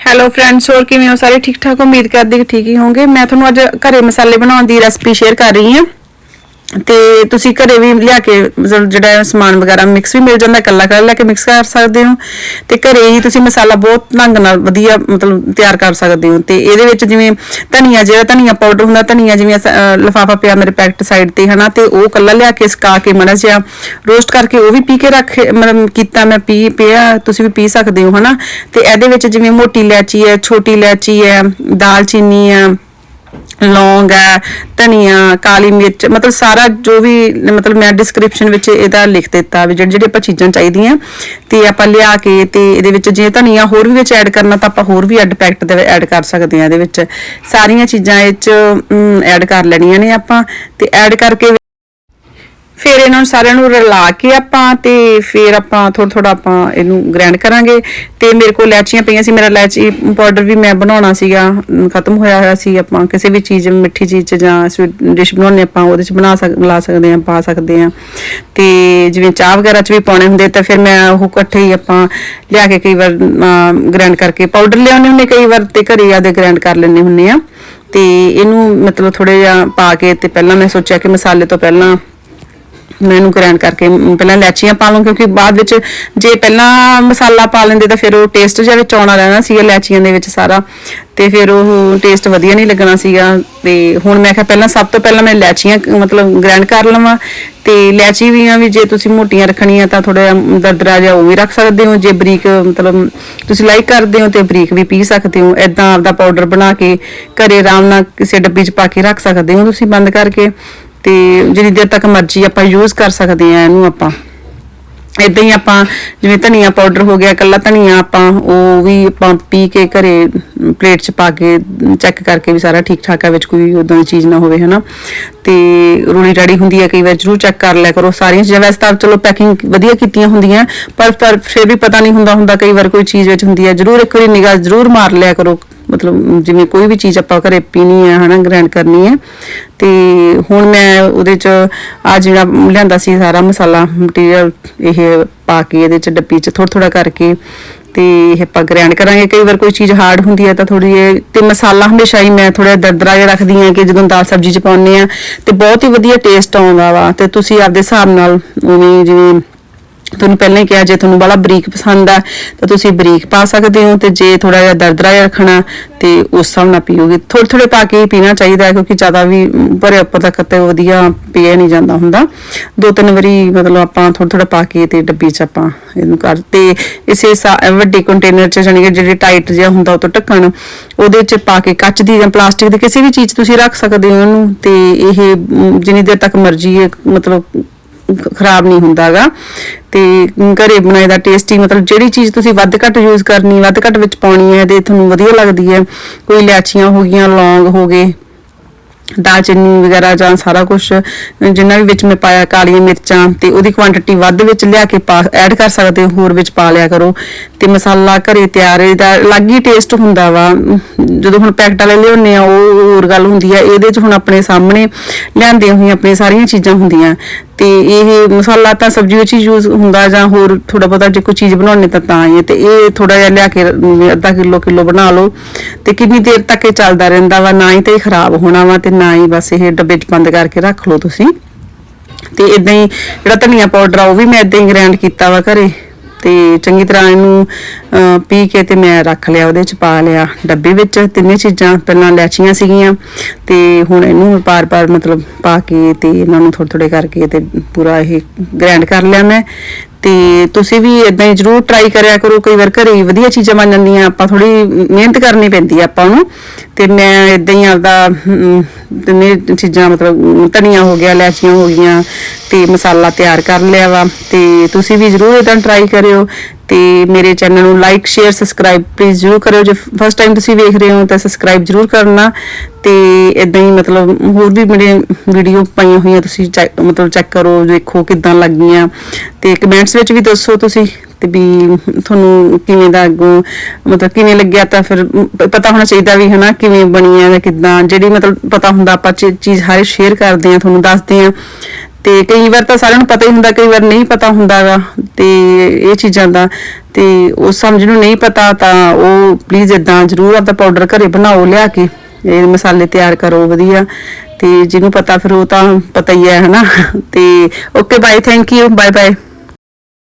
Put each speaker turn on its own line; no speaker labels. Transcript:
Hello friends ਹੋਰ ਕਿਵੇਂ ਹੋ? ਸਾਰੇ ਠੀਕ ਠਾਕ ਉਮੀਦ ਕਰਦੀ ਕਿ ਠੀਕ ਹੀ ਹੋਵੋਗੇ। ਮੈਂ ਤੁਹਾਨੂੰ ਅੱਜ ਘਰੇ ਮਸਾਲੇ ਬਣਾਉਣ ਦੀ ਰੈਸਪੀ ਸ਼ੇਅਰ ਕਰ ਰਹੀ ਹਾਂ। ਤੇ ਤੁਸੀਂ ਘਰੇ ਵੀ ਲਿਆ ਕੇ ਮਤਲਬ ਜਿਹੜਾ ਸਮਾਨ ਵਗੈਰਾ ਮਿਕਸ ਵੀ ਮਿਲ ਜਾਂਦਾ, ਇਕੱਲਾ ਇਕੱਲਾ ਲੈ ਕੇ ਮਿਕਸ ਕਰ ਸਕਦੇ ਹੋ। ਤੇ ਘਰੇ ਹੀ ਤੁਸੀਂ ਮਸਾਲਾ ਬਹੁਤ ਢੰਗ ਨਾਲ ਵਧੀਆ ਮਤਲਬ ਤਿਆਰ ਕਰ ਸਕਦੇ ਹੋ। ਤੇ ਇਹਦੇ ਵਿੱਚ ਜਿਵੇਂ ਧਨੀਆ, ਜਿਹੜਾ ਧਨੀਆ ਪਾਊਡਰ ਹੁੰਦਾ, ਧਨੀਆ ਜਿਵੇਂ ਲਫਾਫਾ ਪਿਆ ਮੇਰੇ ਪੈਕਟ ਸਾਈਡ ਤੇ, ਹਨਾ, ਤੇ ਉਹ ਕੱਲਾ ਲਿਆ ਕੇ ਸੁਕਾ ਕੇ ਮੜਾ ਜਿਹਾ ਰੋਸਟ ਕਰਕੇ ਉਹ ਵੀ ਪੀ ਕੇ ਰੱਖ, ਮਤਲਬ ਕੀਤਾ ਮੈਂ ਪੀ, ਪਿਆ, ਤੁਸੀਂ ਵੀ ਪੀ ਸਕਦੇ ਹੋ, ਹਨਾ। ਤੇ ਇਹਦੇ ਵਿੱਚ ਜਿਵੇਂ ਮੋਟੀ ਇਲਾਚੀ ਹੈ, ਛੋਟੀ ਇਲਾਚੀ ਹੈ, ਦਾਲਚੀਨੀ ਹੈ ਲੌਂਗ ਹੈ, ਧਨੀਆ, ਕਾਲੀ ਮਿਰਚ, ਮਤਲਬ ਸਾਰਾ ਜੋ ਵੀ, ਮਤਲਬ ਮੈਂ ਡਿਸਕ੍ਰਿਪਸ਼ਨ ਵਿੱਚ ਇਹਦਾ ਲਿਖ ਦਿੱਤਾ ਵੀ ਜਿਹੜੀ ਜਿਹੜੀ ਆਪਾਂ ਚੀਜ਼ਾਂ ਚਾਹੀਦੀਆਂ ਤੇ ਆਪਾਂ ਲਿਆ ਕੇ ਤੇ ਇਹਦੇ ਵਿੱਚ ਜੇ ਧਨੀਆ ਹੋਰ ਵੀ ਵਿੱਚ ਐਡ ਕਰਨਾ ਤਾਂ ਆਪਾਂ ਹੋਰ ਵੀ ਐਡ ਪੈਕਟ ਦੇ ਐਡ ਕਰ ਸਕਦੇ ਆ ਇਹਦੇ ਵਿੱਚ। ਸਾਰੀਆਂ ਚੀਜ਼ਾਂ ਇਹ ਚ ਐਡ ਕਰ ਲੈਣੀਆਂ ਨੇ ਆਪਾਂ ਤੇ ਐਡ ਕਰਕੇ ਫਿਰ ਇਹਨਾਂ ਨੂੰ ਸਾਰਿਆਂ ਨੂੰ ਰਲਾ ਕੇ ਆਪਾਂ ਤੇ ਫਿਰ ਆਪਾਂ ਥੋੜਾ ਥੋੜਾ ਆਪਾਂ ਇਹਨੂੰ ਗ੍ਰਾਈਂਡ ਕਰਾਂਗੇ। ਤੇ ਮੇਰੇ ਕੋਲ ਲੈਚੀਆਂ ਪਈਆਂ ਸੀ, ਮੇਰਾ ਲੈਚੀ ਪਾਊਡਰ ਵੀ ਮੈਂ ਬਣਾਉਣਾ ਸੀਗਾ ਖਤਮ ਹੋਇਆ ਹੋਇਆ ਸੀ। ਆਪਾਂ ਕਿਸੇ ਵੀ ਚੀਜ਼, ਮਿੱਠੀ ਚੀਜ਼ ਚ ਜਾਂ ਸਵੀਟ ਡਿਸ਼ ਬਣਾਉਣੇ ਆਪਾਂ, ਉਹਦੇ ਚ ਬਣਾ ਸਕ, ਲਾ ਸਕਦੇ ਆ ਪਾ ਸਕਦੇ ਆ ਤੇ ਜਿਵੇਂ ਚਾਹ ਵਗੈਰਾ ਚ ਵੀ ਪਾਉਣੇ ਹੁੰਦੇ, ਤਾਂ ਫਿਰ ਮੈਂ ਉਹ ਇਕੱਠੇ ਹੀ ਆਪਾਂ ਲਿਆ ਕੇ ਕਈ ਵਾਰ ਗ੍ਰਾਈਂਡ ਕਰਕੇ ਪਾਊਡਰ ਲਿਆਉਣੇ ਹੁੰਦੇ, ਕਈ ਵਾਰ ਤੇ ਘਰੇ ਆਦੇ ਗ੍ਰਾਈਂਡ ਕਰ ਲੈਣੇ ਹੁੰਦੇ ਆ ਤੇ ਇਹਨੂੰ ਮਤਲਬ ਥੋੜੇ ਜਿਹਾ ਪਾ ਕੇ ਤੇ ਪਹਿਲਾਂ ਮੈਂ ਸੋਚਿਆ ਕਿ ਮਸਾਲੇ ਤੋਂ ਪਹਿਲਾਂ ਮੈਂ ਇਹਨੂੰ ਗ੍ਰੈਂਡ ਕਰਕੇ ਪਹਿਲਾਂ ਲੈਚੀਆਂ ਪਾ ਲਵਾਂ, ਕਿਉਂਕਿ ਬਾਅਦ ਵਿੱਚ ਜੇ ਪਹਿਲਾਂ ਮਸਾਲਾ ਪਾ ਲੈਂਦੇ ਤਾਂ ਫਿਰ ਉਹ ਟੇਸਟ ਜਿਹਾ ਵਿੱਚ ਆਉਣਾ ਰਹਿਣਾ ਸੀਗਾ ਇਲਾਚੀਆਂ ਦੇ ਵਿੱਚ ਸਾਰਾ। ਤੇ ਫਿਰ ਉਹ ਟੇਸਟ ਵਧੀਆ ਨਹੀਂ ਲੱਗਣਾ ਸੀਗਾ। ਤੇ ਹੁਣ ਮੈਂ ਕਿਹਾ ਪਹਿਲਾਂ ਸਭ ਤੋਂ ਪਹਿਲਾਂ ਮੈਂ ਇਲਾਚੀਆਂ ਮਤਲਬ ਗ੍ਰੈਂਡ ਕਰ ਲਵਾਂ। ਤੇ ਲੈਚੀ ਵੀ ਆ ਵੀ ਜੇ ਤੁਸੀਂ ਮੋਟੀਆਂ ਰੱਖਣੀਆਂ ਤਾਂ ਥੋੜਾ ਦਰਦਰਾ ਜਿਹਾ ਉਹ ਵੀ ਰੱਖ ਸਕਦੇ ਹੋ। ਜੇ ਬਰੀਕ, ਮਤਲਬ ਤੁਸੀਂ ਲਾਈਕ ਕਰਦੇ ਹੋ ਤੇ ਬਰੀਕ ਵੀ ਪੀ ਸਕਦੇ ਹੋ। ਐਦਾਂ ਆਪਦਾ ਪਾਊਡਰ ਬਣਾ ਕੇ ਘਰੇ ਆਰਾਮ ਨਾਲ ਕਿਸੇ ਡੱਬੀ 'ਚ ਪਾ ਕੇ ਰੱਖ ਸਕਦੇ ਹੋ ਤੁਸੀਂ ਬੰਦ ਕਰਕੇ। ਤੇ ਜਿੰਨੀ ਦੇਰ ਤੱਕ ਮਰਜ਼ੀ ਆਪਾਂ ਯੂਜ਼ ਕਰ ਸਕਦੇ ਆ ਇਹਨੂੰ ਆਪਾਂ। ਇਦਾਂ ਹੀ ਆਪਾਂ ਜਿਵੇਂ ਧਨੀਆ ਪਾਊਡਰ ਹੋ ਗਿਆ ਕੱਲਾ ਧਨੀਆ ਆਪਾਂ ਉਹ ਵੀ ਆਪਾਂ ਪੀ ਕੇ ਘਰੇ ਪਲੇਟ 'ਚ ਪਾ ਕੇ ਚੈੱਕ ਕਰਕੇ ਵੀ ਸਾਰਾ ਠੀਕ ਠਾਕ ਹੈ ਵਿੱਚ ਕੋਈ ਉਦਾਂ ਦੀ ਚੀਜ਼ ਨਾ ਹੋਵੇ, ਹਨਾ। ਤੇ ਰੂੜੀ ਰਾੜੀ ਹੁੰਦੀ ਹੈ ਕਈ ਵਾਰ ਜਰੂਰ ਚੈੱਕ ਕਰ ਲਿਆ ਕਰੋ। ਸਾਰੀਆਂ ਚੀਜ਼ਾਂ ਵੈਸੇ ਤਾਂ ਚਲੋ ਪੈਕਿੰਗ ਵਧੀਆ ਕੀਤੀਆਂ ਹੁੰਦੀਆਂ, ਪਰ ਪਰ ਫਿਰ ਵੀ ਪਤਾ ਨਹੀਂ ਹੁੰਦਾ ਹੁੰਦਾ ਕਈ ਵਾਰ ਕੋਈ ਚੀਜ਼ ਵਿੱਚ ਹੁੰਦੀ ਹੈ ਜਰੂਰ ਇੱਕ ਵਾਰੀ ਨਿਗਾਹ ਜਰੂਰ ਮਾਰ ਲਿਆ ਕਰੋ। ਮਤਲਬ ਜਿਵੇਂ ਕੋਈ ਵੀ ਚੀਜ਼ ਆਪਾਂ ਘਰੇ ਪੀਣੀ ਹੈ, ਹਨਾ ਗ੍ਰੈਂਡ ਕਰਨੀ ਹੈ, ਤੇ ਹੁਣ ਮੈਂ ਉਹਦੇ ਚ ਆ ਜਿਹੜਾ ਲਿਆਂਦਾ ਸੀ ਸਾਰਾ ਮਸਾਲਾ ਮਟੀਰੀਅਲ ਇਹ ਪਾ ਕੇ ਇਹਦੇ ਚ ਡੱਬੀ ਚ ਥੋੜਾ ਥੋੜਾ ਕਰਕੇ ਤੇ ਇਹ ਆਪਾਂ ਗ੍ਰੈਂਡ ਕਰਾਂਗੇ। ਕਈ ਵਾਰ ਕੋਈ ਚੀਜ਼ ਹਾਰਡ ਹੁੰਦੀ ਹੈ ਤਾਂ ਥੋੜੀ ਇਹ ਤੇ ਮਸਾਲਾ ਹਮੇਸ਼ਾ ਹੀ ਮੈਂ ਥੋੜਾ ਦਰਦਰਾ ਜਿਹਾ ਰੱਖਦੀ ਹਾਂ ਕਿ ਜਦੋਂ ਦਾਲ ਸਬਜ਼ੀ ਚ ਪਾਉਂਦੇ ਆ ਤੇ ਬਹੁਤ ਹੀ ਵਧੀਆ ਟੇਸਟ ਆਉਂਦਾ ਵਾ ਤੇ ਤੁਸੀਂ ਆਪਦੇ ਹਿਸਾਬ ਨਾਲ ਉਵੇਂ ਜਿਵੇਂ ਤੁਹਾਨੂੰ ਪਹਿਲਾਂ ਹੀ ਕਿਹਾ, ਜੇ ਤੁਹਾਨੂੰ ਬੜਾ ਬਰੀਕ ਪਸੰਦ ਆ, ਤਾਂ ਤੁਸੀਂ ਬਰੀਕ ਪਾ ਸਕਦੇ ਹੋ ਤੇ ਜੇ ਥੋੜਾ ਜਿਹਾ ਦਰਦਰਾ ਜਿਹਾ ਰੱਖਣਾ, ਤੇ ਉਸ ਹਿਸਾਬ ਨਾਲ ਪੀਓਗੇ। ਥੋੜੇ ਥੋੜੇ ਪਾ ਕੇ ਹੀ ਪੀਣਾ ਚਾਹੀਦਾ ਹੈ, ਕਿਉਂਕਿ ਜ਼ਿਆਦਾ ਵੀ ਭਰੇ ਉੱਪਰ ਤੱਕ ਤੇ ਵਧੀਆ ਪੀਆ ਨਹੀਂ ਜਾਂਦਾ ਹੁੰਦਾ। ਦੋ ਤਿੰਨ ਵਾਰੀ ਮਤਲਬ ਆਪਾਂ ਥੋੜਾ ਥੋੜਾ ਪਾ ਕੇ ਤੇ ਡੱਬੀ 'ਚ ਆਪਾਂ ਇਹਨੂੰ ਕਰ, ਤੇ ਇਸੇ ਵੱਡੇ ਕੰਟੇਨਰ 'ਚ ਜਾਣੀ ਕਿ ਜਿਹੜੇ ਟਾਈਟ ਜਿਹਾ ਹੁੰਦਾ ਉਹ ਤੋਂ ਢੱਕਣ, ਉਹਦੇ 'ਚ ਪਾ ਕੇ ਕੱਚ ਦੀ ਜਾਂ ਪਲਾਸਟਿਕ ਦੀ ਕਿਸੇ ਵੀ ਚੀਜ਼ ਤੁਸੀਂ ਰੱਖ ਸਕਦੇ ਹੋ ਉਹਨੂੰ ਤੇ ਇਹ ਜਿੰਨੀ ਦੇਰ ਤੱਕ ਮਰਜ਼ੀ ਇਹ ਮਤਲਬ ਖਰਾਬ ਨਹੀਂ ਹੁੰਦਾਗਾ। ਤੇ ਘਰੇ ਬਣਾਏ ਦਾ ਟੇਸਟੀ ਮਤਲਬ ਜਿਹੜੀ ਚੀਜ਼ ਤੁਸੀਂ ਵੱਧ ਘੱਟ ਯੂਜ਼ ਕਰਨੀ, ਵੱਧ ਘੱਟ ਵਿੱਚ ਪਾਉਣੀ ਹੈ ਤੇ ਤੁਹਾਨੂੰ ਵਧੀਆ ਲੱਗਦੀ ਹੈ। ਕੋਈ ਇਲਾਚੀਆਂ ਹੋ ਗਈਆਂ, ਲੌਂਗ ਹੋ ਗਏ ਦਾਲਚੀਨੀ ਵਗੈਰਾ ਜਾਂ ਸਾਰਾ ਕੁਝ ਜਿੰਨਾ ਵੀ ਵਿੱਚ ਮੈਂ ਪਾਇਆ ਕਾਲੀਆਂ ਮਿਰਚਾਂ ਤੇ ਉਹਦੀ ਕੁਆਂਟੀਟੀ ਵੱਧ ਵਿੱਚ ਲਿਆ ਕੇ ਐਡ ਕਰ ਸਕਦੇ ਹੋ, ਹੋਰ ਵਿੱਚ ਪਾ ਲਿਆ ਕਰੋ। ਤੇ ਮਸਾਲਾ ਘਰੇ ਤਿਆਰ ਇਹਦਾ ਅਲੱਗ ਹੀ ਟੇਸਟ ਹੁੰਦਾ ਵਾ। ਜਦੋਂ ਹੁਣ ਪੈਕਟ ਵਾਲੇ ਲਿਆਉਂਦੇ ਆ ਉਹ ਹੋਰ ਗੱਲ ਹੁੰਦੀ ਆ ਇਹਦੇ 'ਚ ਹੁਣ ਆਪਣੇ ਸਾਹਮਣੇ ਲਿਆਂਦੀਆਂ ਹੋਈਆਂ, ਆਪਣੀਆਂ ਸਾਰੀਆਂ ਚੀਜ਼ਾਂ ਹੁੰਦੀਆਂ। ਤੇ ਇਹ ਮਸਾਲਾ ਤਾਂ ਸਬਜ਼ੀ ਵਿੱਚ ਹੀ ਯੂਜ਼ ਹੁੰਦਾ ਜਾਂ ਹੋਰ ਥੋੜਾ ਬਹੁਤਾ ਜੇ ਕੋਈ ਚੀਜ਼ ਬਣਾਉਣੀ ਤਾਂ ਤਾਂ ਹੀ ਹੈ ਤੇ ਇਹ ਥੋੜਾ ਜਿਹਾ ਲਿਆ ਕੇ ਅੱਧਾ ਕਿਲੋ ਕਿਲੋ ਬਣਾ ਲਓ ਤੇ ਕਿੰਨੀ ਦੇਰ ਤੱਕ ਇਹ ਚੱਲਦਾ ਰਹਿੰਦਾ ਵਾ, ਨਾ ਹੀ ਤੇ ਇਹ ਖਰਾਬ ਹੋਣਾ ਵਾ ਤੇ ਨਾ ਹੀ ਬਸ ਇਹ ਡੱਬੇ 'ਚ ਬੰਦ ਕਰਕੇ ਰੱਖ ਲਓ ਤੁਸੀਂ। ਤੇ ਇਦਾਂ ਹੀ ਜਿਹੜਾ ਧਨੀਆ ਪਾਊਡਰ ਆ ਉਹ ਵੀ ਮੈਂ ਇਦਾਂ ਹੀ ਗ੍ਰਾਈਂਡ ਕੀਤਾ ਵਾ ਘਰੇ। ਤੇ ਚੰਗੀ ਤਰ੍ਹਾਂ ਇਹਨੂੰ ਪੀ ਕੇ ਤੇ ਮੈਂ ਰੱਖ ਲਿਆ, ਉਹਦੇ ਚ ਪਾ ਲਿਆ ਡੱਬੇ ਵਿੱਚ, ਤਿੰਨੇ ਚੀਜ਼ਾਂ, ਪਹਿਲਾਂ ਲੈਚੀਆਂ ਸੀਗੀਆਂ ਤੇ ਹੁਣ ਇਹਨੂੰ ਪਾਰ-ਪਾਰ ਮਤਲਬ ਪਾ ਕੇ ਤੇ ਇਹਨਾਂ ਨੂੰ ਥੋੜੇ ਥੋੜੇ ਕਰਕੇ ਤੇ ਪੂਰਾ ਇਹ ਗ੍ਰੈਂਡ ਕਰ ਲਿਆ ਮੈਂ। ਤੇ ਤੁਸੀਂ ਵੀ ਇਦਾਂ ਹੀ ਜਰੂਰ ਟਰਾਈ ਕਰਿਆ ਕਰੋ, ਕਈ ਵਾਰ ਘਰੇ ਵਧੀਆ ਚੀਜ਼ਾਂ ਬਣ ਜਾਂਦੀਆਂ, ਆਪਾਂ ਥੋੜੀ ਮਿਹਨਤ ਕਰਨੀ ਪੈਂਦੀ ਆ ਆਪਾਂ ਨੂੰ। ਤੇ ਮੈਂ ਇਦਾਂ ਹੀ ਆਪਦਾ ਤਿੰਨੇ ਚੀਜ਼ਾਂ ਮਤਲਬ ਧਨੀਆ ਹੋ ਗਿਆ ਲੈਚੀਆਂ ਹੋ ਗਈਆਂ, ਤੇ ਮਸਾਲਾ ਤਿਆਰ ਕਰ ਲਿਆ ਵਾ। ਤੇ ਤੁਸੀਂ ਵੀ ਜਰੂਰ ਇਦਾਂ ਟਰਾਈ ਕਰਿਓ ਤੇ ਮੇਰੇ ਚੈਨਲ ਨੂੰ ਲਾਈਕ ਸ਼ੇਅਰ ਸਬਸਕ੍ਰਾਈਬ ਪਲੀਜ਼ ਜਰੂਰ ਕਰਿਓ। ਜੇ ਫਸਟ ਟਾਈਮ ਤੁਸੀਂ ਵੇਖ ਰਹੇ ਹੋ ਤਾਂ ਸਬਸਕ੍ਰਾਈਬ ਜਰੂਰ ਕਰਨਾ। ਤੇ ਇਦਾਂ ਹੀ ਮਤਲਬ ਹੋਰ ਵੀ ਮੇਰੇ ਵੀਡੀਓ ਪਾਈਆਂ ਹੋਈਆਂ ਤੁਸੀਂ ਚੈੱਕ- ਮਤਲਬ ਚੈੱਕ ਕਰੋ, ਦੇਖੋ ਕਿਦਾਂ ਲੱਗੀਆਂ। ਤੇ ਕਮੈਂਟਸ ਵਿੱਚ ਵੀ ਦੱਸੋ ਤੁਸੀਂ ਤੇ ਵੀ ਤੁਹਾਨੂੰ ਕਿਵੇਂ ਦਾ ਅੱਗੋਂ ਮਤਲਬ ਕਿਵੇਂ ਲੱਗਿਆ ਤਾਂ ਫਿਰ ਪਤਾ ਹੋਣਾ ਚਾਹੀਦਾ ਵੀ ਹਨਾ ਕਿਵੇਂ ਬਣੀ ਹੈ ਜਾਂ ਕਿਦਾਂ, ਜਿਹੜੀ ਮਤਲਬ ਪਤਾ ਹੁੰਦਾ ਆਪਾਂ ਚੀਜ਼ ਹਰ ਸ਼ੇਅਰ ਕਰਦੇ ਆ ਤੁਹਾਨੂੰ ਦੱਸਦੇ ਆ ਤੇ ਕਈ ਵਾਰ ਤਾਂ ਸਾਰਿਆਂ ਨੂੰ ਪਤਾ ਹੀ ਹੁੰਦਾ, ਕਈ ਵਾਰ ਨਹੀਂ ਪਤਾ ਹੁੰਦਾਗਾ ਤੇ ਇਹ ਚੀਜ਼ਾਂ ਦਾ। ਤੇ ਉਹ ਸਮਝ ਨੂੰ ਨਹੀਂ ਪਤਾ ਤਾਂ ਉਹ ਪਲੀਜ਼ ਇਦਾਂ ਜਰੂਰ ਆਪਦਾ ਪਾਊਡਰ ਘਰੇ ਬਣਾਓ, ਲਿਆ ਕੇ। ਇਹ ਮਸਾਲੇ ਤਿਆਰ ਕਰੋ, ਵਧੀਆ। ਤੇ ਜਿਹਨੂੰ ਪਤਾ ਫਿਰ ਉਹ ਤਾਂ ਪਤਾ ਹੀ ਹੈ, ਹਨਾ। ਤੇ okay bye thank you bye bye